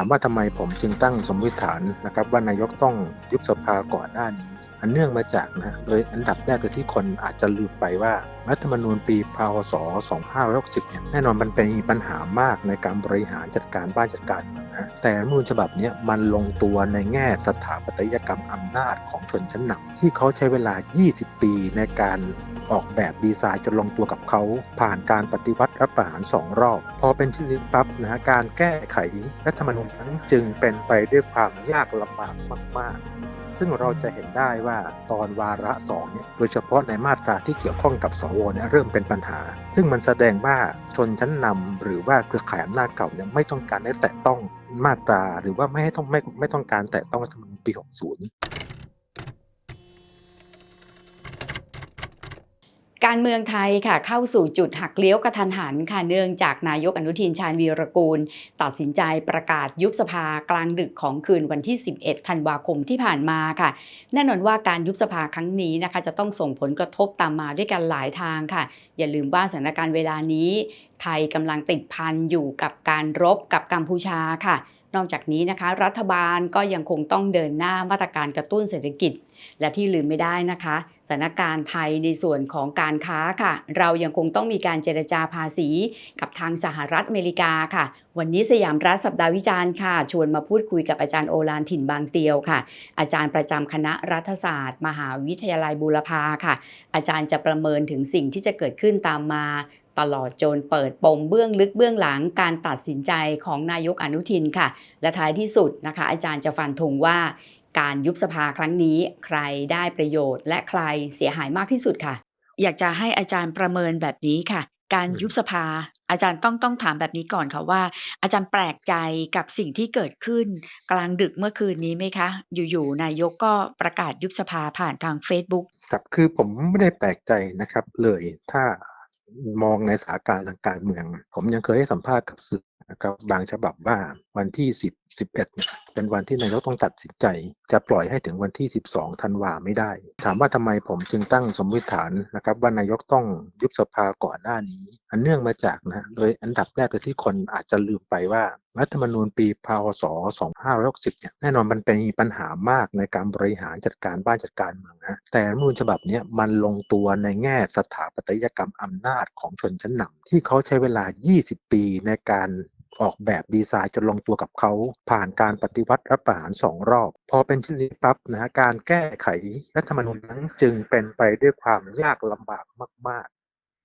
ถามว่าทำไมผมจึงตั้งสมมติฐานนะครับ ว่านายกต้องยุบสภาก่อนหน้านี้ อันเนื่องมาจากนะโดยอันดับแรกเลยที่คนอาจจะลืมไปว่า รัฐธรรมนูญปีพศ 2560เนี่ยแน่นอนมันเป็นมีปัญหามากในการบริหารจัดการบ้านจัดการนะแต่รัฐธรรมนูญฉบับนี้มันลงตัวในแง่สถาปัตยกรรมอำนาจของชนชั้นนำที่เขาใช้เวลา 20 ปีในการออกแบบดีไซน์จนลงตัวกับเขาผ่านการปฏิวัติรัฐประหารสองรอบ พอเป็นเช่นนี้ปั๊บนะการแก้ไขรัฐธรรมนูญนั้นจึงเป็นไปด้วยความยากลำบากมาก ๆ ซึ่งเราจะเห็นได้ว่าตอนวาระสองเนี่ยโดยเฉพาะในมาตราที่เกี่ยวข้องกับสวเนี่ยเริ่มเป็นปัญหา ซึ่งมันแสดงว่าชนชั้นนำหรือว่าเครือข่ายอำนาจเก่าเนี่ยไม่ต้องการให้แตะต้องมาตราหรือว่าไม่ให้ต้องไม่ไม่ต้องการแตะต้องรัฐธรรมนูญปี 60 การเมืองไทยค่ะเข้าสู่จุดหักเลี้ยวกระทันหันค่ะเนื่องจากนายกอนุทินชาญวีรกูล ตัดสินใจประกาศยุบสภากลางดึกของคืนวันที่ 11 ธันวาคมที่ผ่านมาค่ะ แน่นอนว่าการยุบสภาครั้งนี้นะคะ จะต้องส่งผลกระทบตามมาด้วยกันหลายทางค่ะ อย่าลืมว่าสถานการณ์เวลานี้ ไทยกำลังติดพันอยู่กับการรบกับกัมพูชาค่ะ นอกจากนี้นะคะรัฐบาลก็ยังคงต้องเดินหน้ามาตรการกระตุ้นเศรษฐกิจ และที่ลืมไม่ได้นะคะสถานการณ์ไทยในส่วนของการค้าค่ะ เรายังคงต้องมีการเจรจาภาษี กับทางสหรัฐอเมริกาค่ะ วันนี้สยามรัฐสัปดาห์วิจารณ์ค่ะ ชวนมาพูดคุยกับอาจารย์โอลานถิ่นบางเตียวค่ะ อาจารย์ประจำคณะรัฐศาสตร์ มหาวิทยาลัยบูรพาค่ะ อาจารย์จะประเมินถึงสิ่งที่จะเกิดขึ้นตามมา ตลอดจนเปิดปมเบื้องลึกเบื้องหลังการตัดสินใจของนายกอนุทินค่ะ และท้ายที่สุดนะคะ อาจารย์จะฟันธงว่า การยุบสภาครั้งนี้ใครได้ประโยชน์ และใครเสียหายมากที่สุดค่ะ อยากจะให้อาจารย์ประเมินแบบนี้ค่ะ การอืมยุบสภา อาจารย์ต้องต้องถามแบบนี้ก่อนค่ะว่า อาจารย์แปลกใจกับสิ่งที่เกิดขึ้น กลางดึกเมื่อคืนนี้ไหมคะ อยู่ๆนายกก็ประกาศยุบสภาผ่านทาง Facebook ครับคือผมไม่ได้แปลกใจนะครับเลยถ้า มองในสถานการณ์ทางการเมือง ผมยังเคยให้สัมภาษณ์กับสื่อนะครับบางฉบับว่าวันที่ 10 11 เป็นวันที่นายกต้องตัดสินใจ จะปล่อยให้ถึงวันที่ 12 ธันวาไม่ได้ ถามว่าทำไมผมจึงตั้งสมมติฐานนะครับว่านายกต้องยุบสภาก่อนหน้านี้ อันเนื่องมาจากนะโดยอันดับแรกเลยที่คนอาจจะลืมไปว่ารัฐธรรมนูญปีพศ 2560 เนี่ย แน่นอนมันเป็นปัญหามากในการบริหารจัดการบ้านจัดการเมืองนะ แต่รัฐธรรมนูญฉบับนี้มันลงตัวในแง่สถาปัตยกรรมอำนาจของชนชั้นนำที่เขาใช้เวลา 20 ปีในการ ออกแบบดีไซน์จนลงตัวกับเขาผ่านการปฏิวัติรัฐประหารสองรอบ พอเป็นเช่นนี้ปั๊บนะการแก้ไขรัฐธรรมนูญนั้นจึงเป็นไปด้วยความยากลำบากมากๆ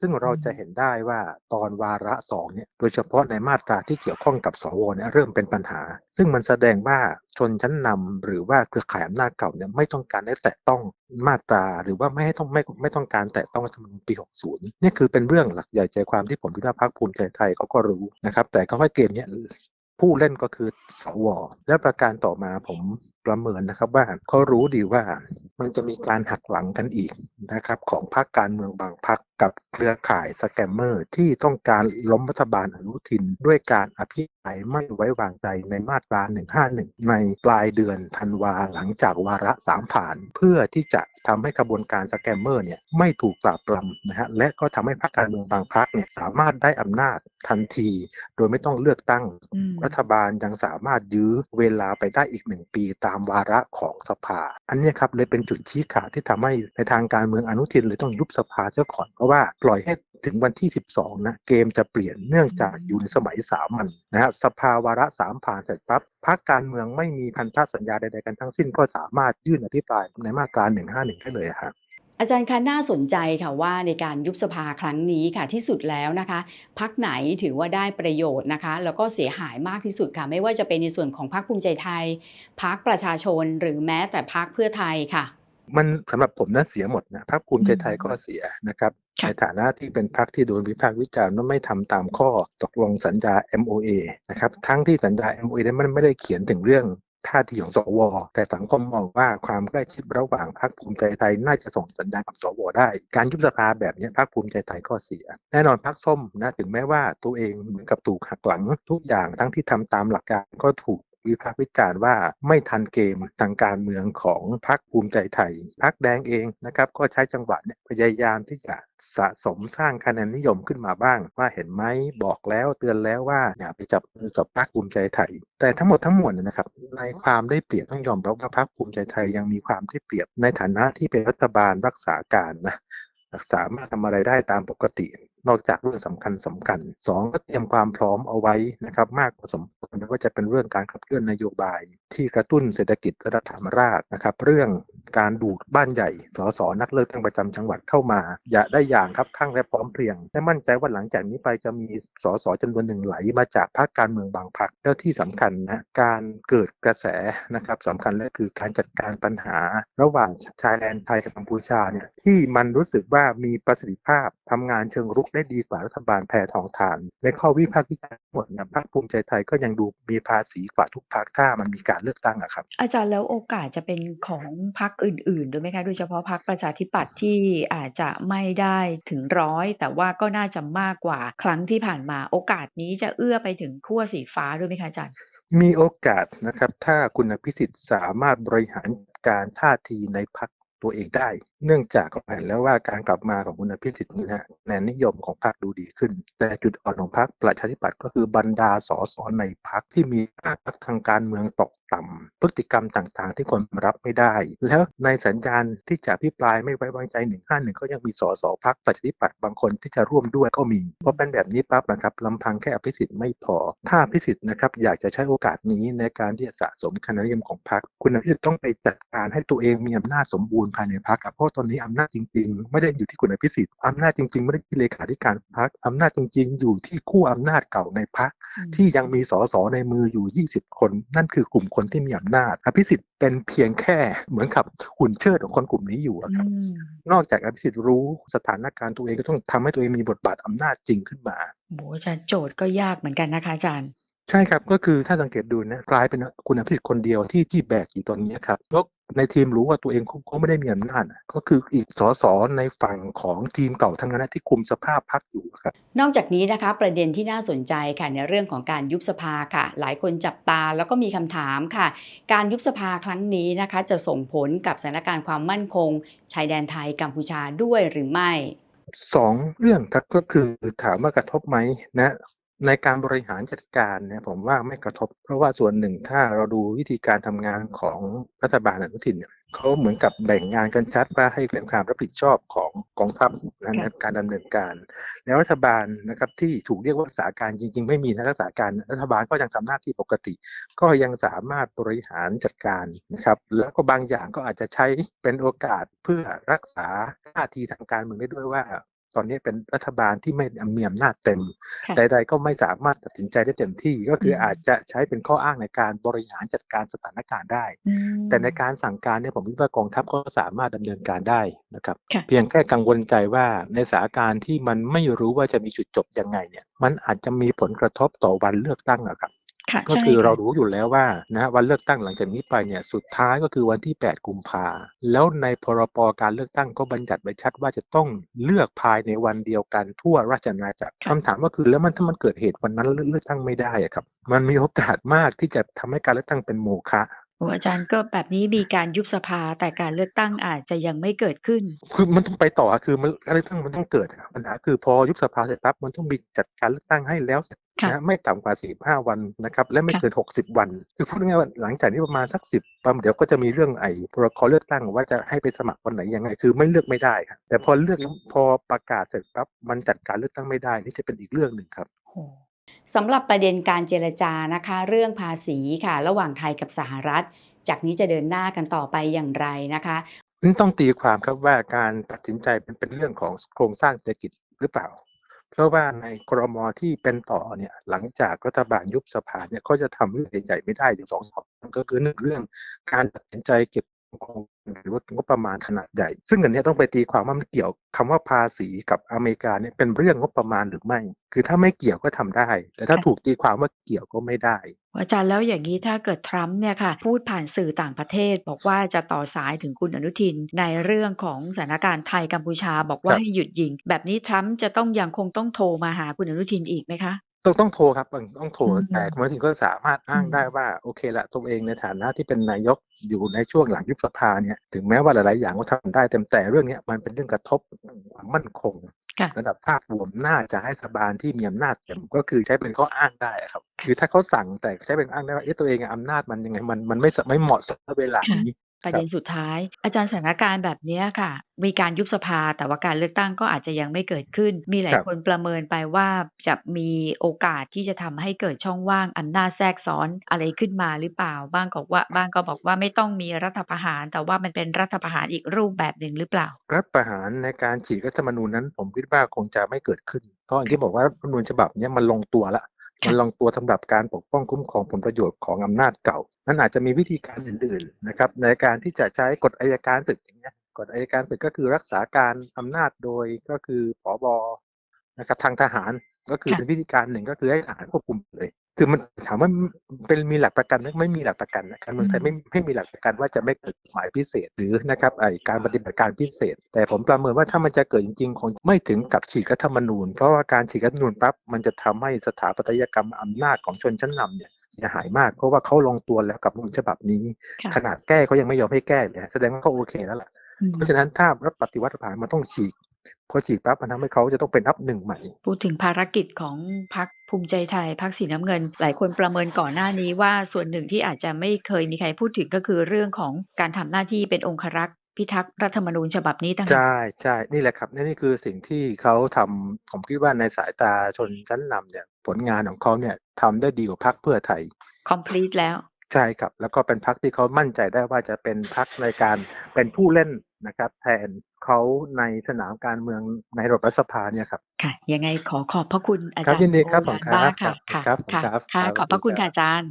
ซึ่งเราจะเห็นได้ว่าตอนวาระสองเนี่ยโดยเฉพาะในมาตราที่เกี่ยวข้องกับสวเนี่ยเริ่มเป็นปัญหา ซึ่งมันแสดงว่าชนชั้นนำหรือว่าเครือข่ายอำนาจเก่าเนี่ยไม่ต้องการให้แตะต้องมาตราหรือว่าไม่ให้ต้องไม่ไม่ต้องการแตะต้องรัฐธรรมนูญปี 60 นี่คือเป็นเรื่องหลักใหญ่ใจความที่ผมคิดว่าพรรคภูมิใจไทยเขาก็รู้นะครับแต่เขาให้เกมเนี้ยผู้เล่นก็คือสวและประการต่อมาผมประเมินนะครับว่าเขารู้ดีว่ามันจะมีการหักหลังกันอีกนะครับของพรรคการเมืองบางพรรคกับเครือข่ายสแกมเมอร์ที่ต้องการล้มรัฐบาลอนุทิน ด้วยการอภิปรายไม่ไว้วางใจในมาตรา 151 ในปลายเดือนธันวาหลังจากวาระสามผ่าน เพื่อที่จะทำให้กระบวนการสแกมเมอร์เนี่ยไม่ถูกปราบปรามนะฮะและก็ทำให้พรรคการเมืองบางพรรคเนี่ยสามารถได้อำนาจทันที โดยไม่ต้องเลือกตั้งอืมรัฐบาลยังสามารถยื้อเวลาไปได้อีกหนึ่งปีตามวาระของสภา อันนี้ครับเลยเป็นจุดชี้ขาดที่ทำให้ในทางการเมืองอนุทินเลยต้องยุบสภาเสียก่อนเพราะว่าปล่อยให้ถึงวันที่ 12 นะเกมจะเปลี่ยนเนื่องจากอยู่ในสมัยสามัญนะฮะสภาวาระสามผ่านเสร็จปั๊บพรรคการเมืองไม่มีพันธสัญญาใดๆกันทั้งสิ้นก็สามารถยื่นอภิปรายในมาตรา 151 ได้เลยครับ อาจารย์คะน่าสนใจค่ะว่าในการยุบสภาครั้งนี้ค่ะที่สุดแล้วนะคะพักไหนถือว่าได้ประโยชน์นะคะ แล้วก็เสียหายมากที่สุดค่ะ ไม่ว่าจะเป็นในส่วนของพรรคภูมิใจไทยพักประชาชนหรือแม้แต่พักเพื่อไทยค่ะ มันสำหรับผมนะเสียหมดนะพรรคภูมิใจไทยก็เสียนะครับค่ะในฐานะที่เป็นพรรคที่โดนวิพากษ์วิจารณ์ว่าไม่ทำตามข้อตกลงสัญญา MOA นะครับทั้งที่สัญญา MOA นั้นมันไม่ได้เขียนถึงเรื่อง ท่าทีของสว แต่สังคมมองว่าความใกล้ชิดระหว่างพรรคภูมิใจไทยน่าจะส่งสัญญาณกับสว ได้ การยุบสภาแบบนี้พรรคภูมิใจไทยก็เสีย แน่นอนพรรคส้มนะถึงแม้ว่าตัวเองเหมือนกับถูกหักหลังทุกอย่างทั้งที่ทำตามหลักการก็ถูก วิพากษ์วิจารณ์ว่าไม่ทันเกมทางการเมืองของพรรคภูมิใจไทยพรรคแดงเองนะครับก็ใช้จังหวะเนี่ยพยายามที่จะสะสมสร้างคะแนนนิยมขึ้นมาบ้าง ว่าเห็นไหมบอกแล้วเตือนแล้วว่าอย่าไปจับมือกับพรรคภูมิใจไทย แต่ทั้งหมดทั้งมวลนนะครับในความได้เปรียบต้องยอมรับว่าพรรคภูมิใจไทยยังมีความได้เปรียบในฐานะที่เป็นรัฐบาลรักษาการนะสามารถทำอะไรได้ตามปกติ นอกจากเรื่องสำคัญสำคัญสองก็เตรียมความพร้อมเอาไว้นะครับ มากพอสมควรไม่ว่าจะเป็นเรื่องการขับเคลื่อนนโยบาย ที่กระตุ้นเศรษฐกิจระดับธรรมรากนะครับ เรื่อง การดูดบ้านใหญ่ สสนักเลือกตั้งประจำจังหวัดเข้ามา อย่าได้อย่างครับข้างและพร้อมเพรียงและมั่นใจว่าหลังจากนี้ไปจะมีสสจำนวนหนึ่งไหลมาจากพรรคการเมืองบางพรรคแล้วที่สำคัญนะการเกิดกระแสนะครับสำคัญและคือการจัดการปัญหา ระหว่างชายแดนไทยกับกัมพูชาเนี่ยที่มันรู้สึกว่ามีประสิทธิภาพทำงานเชิงรุกได้ดีกว่ารัฐบาลแพทองทานในข้อวิพากษ์วิจารณ์ทั้งหมดนี่ยพรรคภูมิใจไทยก็ยังดูมีภาษีกว่าทุกพรรคถ้ามันมีการเลือกตั้งอะครับ อาจารย์แล้วโอกาสจะเป็นของพรรคอื่นๆด้วยไหมคะ โดยเฉพาะพรรคประชาธิปัตย์ที่อาจจะไม่ได้ถึงร้อย แต่ว่าก็น่าจะมากกว่า ครั้งที่ผ่านมาโอกาสนี้จะเอื้อไปถึงขั้วสีฟ้าด้วยไหมคะอาจารย์มีโอกาสนะครับ ถ้าคุณพิสิทธิ์สามารถบริหารการท่าทีในพัก ตัวเองได้ เนื่องจากเราเห็นแล้วว่าการกลับมาของคุณอภิสิทธิ์นี่นะฮะแนนนิยมของพรรคดูดีขึ้น แต่จุดอ่อนของพรรคประชาธิปัตย์ก็คือบรรดาสสในพรรคที่มีภาพทางการเมืองตกต่ำพฤติกรรมต่างๆ ที่คนรับไม่ได้ แล้วในสัญญาณที่จะพิปรายไม่ไว้วางใจ 151 ก็ยังมีสสพรรคประชาธิปัตย์บางคนที่จะร่วมด้วยก็มีเพราะเป็นแบบนี้ปั๊บนะครับลำพังแค่อภิสิทธิ์ไม่พอ ถ้าอภิสิทธิ์นะครับอยากจะใช้โอกาสนี้ในการที่จะสะสมคะแนนนิยมของพรรคคุณอภิสิทธิ์ต้องไปจัดการให้ตัวเองมีอำนาจสมบูรณภายในพรรคอะเพราะตอนนี้อำนาจจริง ๆ ไม่ได้อยู่ที่คุณอภิสิทธิ์อำนาจจริง ๆ ไม่ได้ที่เลขาธิการพรรคอำนาจจริง ๆ อยู่ที่คู่อำนาจเก่าในพรรคที่ยังมีสสในมืออยู่ 20 คน นั่นคือกลุ่มคนที่มีอำนาจ อภิสิทธิ์เป็นเพียงแค่เหมือนกับหุ่นเชิดของคนกลุ่มนี้อยู่อะครับอืมนอกจากอภิสิทธิ์รู้สถานการณ์ตัวเองก็ต้องทำให้ตัวเองมีบทบาทอำนาจจริงขึ้นมาโหอาจารย์โจทย์ก็ยากเหมือนกันนะคะอาจารย์ ใช่ครับก็คือถ้าสังเกตดูนะกลายเป็นคุณอภิสิทธิ์คนเดียวที่ที่แบกอยู่ตอนนี้ครับแล้วในทีมรู้ว่าตัวเองก็ไม่ได้มีอำนาจอะก็คืออีกสสในฝั่งของทีมเก่าทั้งนั้นนะที่คุมสภาพพรรคอยู่ครับ นอกจากนี้นะคะประเด็นที่น่าสนใจค่ะในเรื่องของการยุบสภาค่ะ หลายคนจับตาแล้วก็มีคำถามค่ะ การยุบสภาครั้งนี้นะคะ จะส่งผลกับสถานการณ์ความมั่นคง ชายแดนไทยกัมพูชาด้วยหรือไม่สองเรื่องครับก็คือถามว่ากระทบไหมนะ ในการบริหารจัดการเนี่ยผมว่าไม่กระทบ เพราะว่าส่วนหนึ่งถ้าเราดูวิธีการทำงานของรัฐบาลอนุทินเนี่ยเขาเหมือนกับแบ่งงานกันชัดว่าให้เป็นความรับผิดชอบของกองทัพนะในการดำเนินการ แล้วรัฐบาลนะครับที่ถูกเรียกว่ารักษาการจริง ๆ ไม่มีนะรักษาการรัฐบาลก็ยังทำหน้าที่ปกติ ก็ยังสามารถบริหารจัดการนะครับแล้วก็บางอย่างก็อาจจะใช้เป็นโอกาสเพื่อรักษาท่าทีทางการเมืองได้ด้วยว่า ตอนนี้เป็นรัฐบาลที่ไม่มีอำนาจเต็มค่ะใด ๆ ก็ไม่สามารถตัดสินใจได้เต็มที่ ก็คืออมอาจจะใช้เป็นข้ออ้างในการบริหารจัดการสถานการณ์ได้อืมแต่ในการสั่งการเนี่ยผมคิดว่ากองทัพก็สามารถดำเนินการได้นะครับค่ะเพียงแค่กังวลใจว่าในสถานการณ์ที่มันไม่รู้ว่าจะมีจุดจบยังไงเนี่ย มันอาจจะมีผลกระทบต่อวันเลือกตั้งอะครับค่ะ ก็ใช่คือเราค่ะรู้อยู่แล้วว่านะวันเลือกตั้งหลังจากนี้ไปเนี่ยสุดท้ายก็คือวันที่ 8 กุมภาแล้วในพรบการเลือกตั้งก็บัญญัติไว้ชัดว่าจะต้องเลือกภายในวันเดียวกันทั่วราชอาณาจักรคำถามก็คือแล้วมันถ้ามันเกิดเหตุวันนั้นเลือกตั้งไม่ได้อะครับ มันมีโอกาสมากที่จะทำให้การเลือกตั้งเป็นโมฆะโอ้อาจารย์ก็แบบนี้มีการยุบสภาแต่การเลือกตั้งอาจจะยังไม่เกิดขึ้น คือมันต้องไปต่ออะคือมันการเลือกตั้งมันต้องเกิดอะปัญหาคือพอยุบสภาเสร็จปั๊บมันต้องมีจัดการเลือกตั้งให้แล้วเสร็จค่ะนะไม่ต่ำกว่า 45 วันนะครับ และไม่ค่ะเกิน 60 วัน คือพูดง่ายๆว่าหลังจากนี้ประมาณสัก 10ปั๊มเดี๋ยวก็จะมีเรื่องไอ้พรกเลือกตั้งว่าจะให้ไปสมัครวันไหนยังไง คือไม่เลือกไม่ได้ครับแต่พอเลือกพอประกาศเสร็จปั๊บมันจัดการเลือกตั้งไม่ได้นี่จะเป็นอีกเรื่องหนึ่งครับโอ้ สำหรับประเด็นการเจรจานะคะ เรื่องภาษีค่ะ ระหว่างไทยกับสหรัฐ จากนี้จะเดินหน้ากันต่อไปอย่างไรนะคะนี่ต้องตีความครับว่าการตัดสินใจเป็นเป็นเรื่องของโครงสร้างเศรษฐกิจหรือเปล่า เพราะว่าในครมที่เป็นต่อเนี่ยหลังจากรัฐบาลยุบสภาเนี่ยก็จะทำเรื่องใหญ่ๆไม่ได้อยู่สองสองก็คือหนึ่งเรื่องการตัดสินใจเก็บโครง หรือว่างบประมาณขนาดใหญ่ ซึ่งอันเนี้ยต้องไปตีความว่ามันเกี่ยวคำว่าภาษีกับอเมริกาเนี่ยเป็นเรื่องงบประมาณหรือไม่ คือถ้าไม่เกี่ยวก็ทำได้ แต่ถ้าถูกตีความว่าเกี่ยวก็ไม่ได้ อาจารย์แล้วอย่างนี้ถ้าเกิดทรัมป์เนี่ยค่ะพูดผ่านสื่อต่างประเทศ บอกว่าจะต่อสายถึงคุณอนุทินในเรื่องของสถานการณ์ไทยกัมพูชาบอกว่าครับให้หยุดยิง แบบนี้ทรัมป์จะต้องยังคงต้องโทรมาหาคุณอนุทินอีกไหมคะ ต้องต้องโทรครับต้องต้องโทรอืมแต่คุณอนุทินก็สามารถอ้างอืมได้ว่าโอเคละตัวเองในฐานะที่เป็นนายกอยู่ในช่วงหลังยุบสภาเนี่ยถึงแม้ว่าหลาย ๆ อย่างก็ทำได้เต็มแต่เรื่องเนี้ยมันเป็นเรื่องกระทบความมั่นคงค่ะระดับภาพรวมน่าจะให้รัฐบาลที่มีอำนาจเต็มก็คือใช้เป็นข้ออ้างได้ครับ คือถ้าเขาสั่งแต่ใช้เป็นอ้างได้ว่าเอ๊ะตัวเองอะอำนาจมันยังไงมันมันไม่สไม่เหมาะสมกับเวลานี้ ประเด็นสุดท้าย อาจารย์สถานการณ์แบบเนี้ยค่ะ มีการยุบสภา แต่ว่าการเลือกตั้งก็อาจจะยังไม่เกิดขึ้น มีหลายครับ คนประเมินไปว่า จะมีโอกาสที่จะทำให้เกิดช่องว่างอำนาจแทรกซ้อนอะไรขึ้นมาหรือเปล่า บ้างก็ว่า บ้างก็บอกว่า ไม่ต้องมีรัฐประหาร แต่ว่ามันเป็นรัฐประหารอีกรูปแบบหนึ่งหรือเปล่า รัฐประหารในการฉีกรัฐธรรมนูญนั้น ผมคิดว่าคงจะไม่เกิดขึ้น เพราะอย่างที่บอกว่า รัฐธรรมนูญฉบับเนี้ยมันลงตัวละค่ะ มันลงตัวสำหรับการปกป้องคุ้มครองผลประโยชน์ของอำนาจเก่า นั้นอาจจะมีวิธีการอื่นๆนะครับในการที่จะใช้กฎอัยการศึกอย่างเงี้ยกฎอัยการศึกก็คือรักษาการอำนาจโดยก็คือผบนะครับทางทหารก็คือค่ะเป็นวิธีการหนึ่งก็คือให้ทหารควบคุมเลย คือมันถามว่าเป็นมีหลักประกันไหมไม่มีหลักประกันนะการเมืองไทยไม่ไม่มีหลักประกันว่าจะไม่เกิดกฎหมายพิเศษหรือนะครับไอการปฏิบัติการพิเศษ แต่ผมประเมินว่าถ้ามันจะเกิดจริงๆคงไม่ถึงกับฉีกรัฐธรรมนูญ เพราะว่าการฉีกรัฐธรรมนูญปั๊บมันจะทำให้สถาปัตยกรรมอำนาจของชนชั้นนำเนี่ยเสียหายมากเพราะว่าเขาลงตัวแล้วกับรัฐธรรมนูญฉบับนี้ค่ะขนาดแก้เขายังไม่ยอมให้แก้เลยแสดงว่าเขาโอเคแล้วล่ะอืมเพราะฉะนั้นถ้ารัฐปฏิวัติผ่านมันต้องฉีก พอฉีกปั๊บมันทำให้เขาจะต้องเป็นนับหนึ่งใหม่ พูดถึงภารกิจของพรรคภูมิใจไทยพรรคสีน้ำเงิน หลายคนประเมินก่อนหน้านี้ว่าส่วนหนึ่งที่อาจจะไม่เคยมีใครพูดถึงก็คือเรื่องของการทำหน้าที่เป็นองครักษ์พิทักษ์รัฐธรรมนูญฉบับนี้ต่างหากใช่ใช่นี่แหละครับนี่นี่คือสิ่งที่เขาทำผมคิดว่าในสายตาชนชั้นนำเนี่ยผลงานของเขาเนี่ยทำได้ดีกว่าพรรคเพื่อไทย complete แล้ว ใช่ครับ แล้วก็เป็นพรรคที่เขามั่นใจได้ว่าจะเป็นพรรคในการเป็นผู้เล่นนะครับ แทน เขาในสนามการเมืองในระบบรัฐสภาเนี่ยครับค่ะ ยังไงขอขอบพระคุณอาครัจาบรย์ยินดีครับโอฬารผมครับมากค่ะครัค่ะบค่ะครับค่ะครับขอบพระคุณสวัสดีค่ะครับอาจารย์